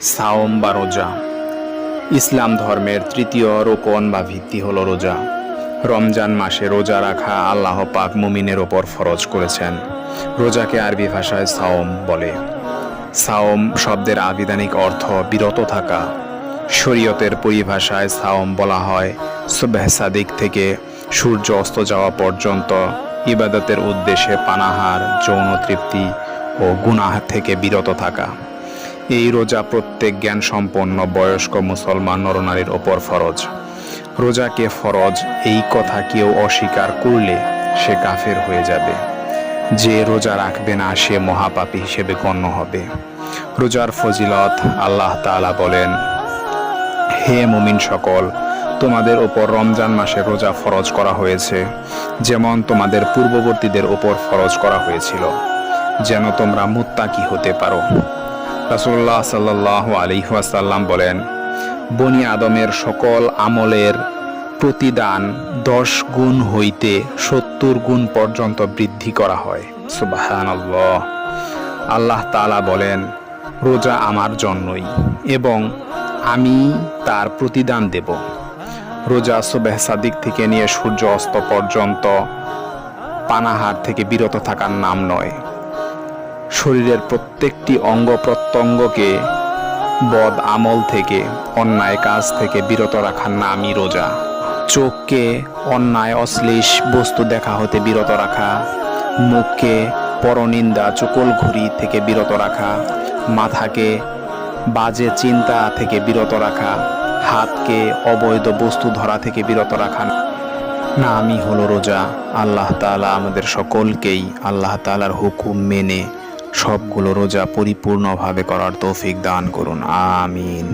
সাওম বা রোজা। ইসলাম ধর্মের তৃতীয় রোপণ বা ভিত্তি হলো রোজা। রমজান মাসে রোজা রাখা আল্লাহ পাক মুমিনের ওপর ফরজ করেছেন। রোজাকে আরবি ভাষায় সাওম বলে। সাওম শব্দের আবিধানিক অর্থ বিরত থাকা। শরীয়তের পরিভাষায় সাওম বলা হয় সুবেহ সাদিক থেকে সূর্য অস্ত যাওয়া পর্যন্ত ইবাদতের উদ্দেশ্যে পানাহার, যৌন তৃপ্তি ও গুনাহ থেকে বিরত থাকা। এই রোজা প্রত্যেক জ্ঞান সম্পন্ন বয়স্ক মুসলমান নরনারীর ওপর ফরজ। রোজাকে ফরজ, এই কথা কেউ অস্বীকার করলে সে কাফের হয়ে যাবে। যে রোজা রাখবে না, সে মহাপাপী হিসেবে গণ্য হবে। রোজার ফজিলত আল্লাহ তাআলা বলেন, হে মুমিন সকল, তোমাদের ওপর রমজান মাসে রোজা ফরজ করা হয়েছে, যেমন তোমাদের পূর্ববর্তীদের ওপর ফরজ করা হয়েছিল। যেন তোমরা মুত্তাকি হতে পারো। রাসূলুল্লাহ সাল্লাল্লাহু আলাইহি ওয়াসাল্লাম বলেন, বনি আদমের সকল আমলের প্রতিদান দশ গুণ হইতে সত্তর গুণ পর্যন্ত বৃদ্ধি করা হয়। সুবাহানাল্লাহ। আল্লাহ তাআলা বলেন, রোজা আমার জন্যই এবং আমি তার প্রতিদান দেব। রোজা সুবেহ সাদিক থেকে নিয়ে সূর্য অস্ত পর্যন্ত পানাহার থেকে বিরত থাকার নাম নয়। শরীরের প্রত্যেকটি অঙ্গ প্রত্যঙ্গকে বদ আমল থেকে, অন্যায় কাজ থেকে বিরত রাখার নামই রোজা। চোখকে অন্যায় অশ্লীষ বস্তু দেখা হতে বিরত রাখা, মুখকে পরনিন্দা চকল ঘুরি থেকে বিরত রাখা, মাথাকে বাজে চিন্তা থেকে বিরত রাখা, হাতকে অবৈধ বস্তু ধরা থেকে বিরত রাখা নামই হলো রোজা। আল্লাহ তাআলা আমাদের সকলকেই আল্লাহ তাআলার হুকুম মেনে সবগুলো রোজা পরিপূর্ণভাবে করার তৌফিক দান করুন আমিন।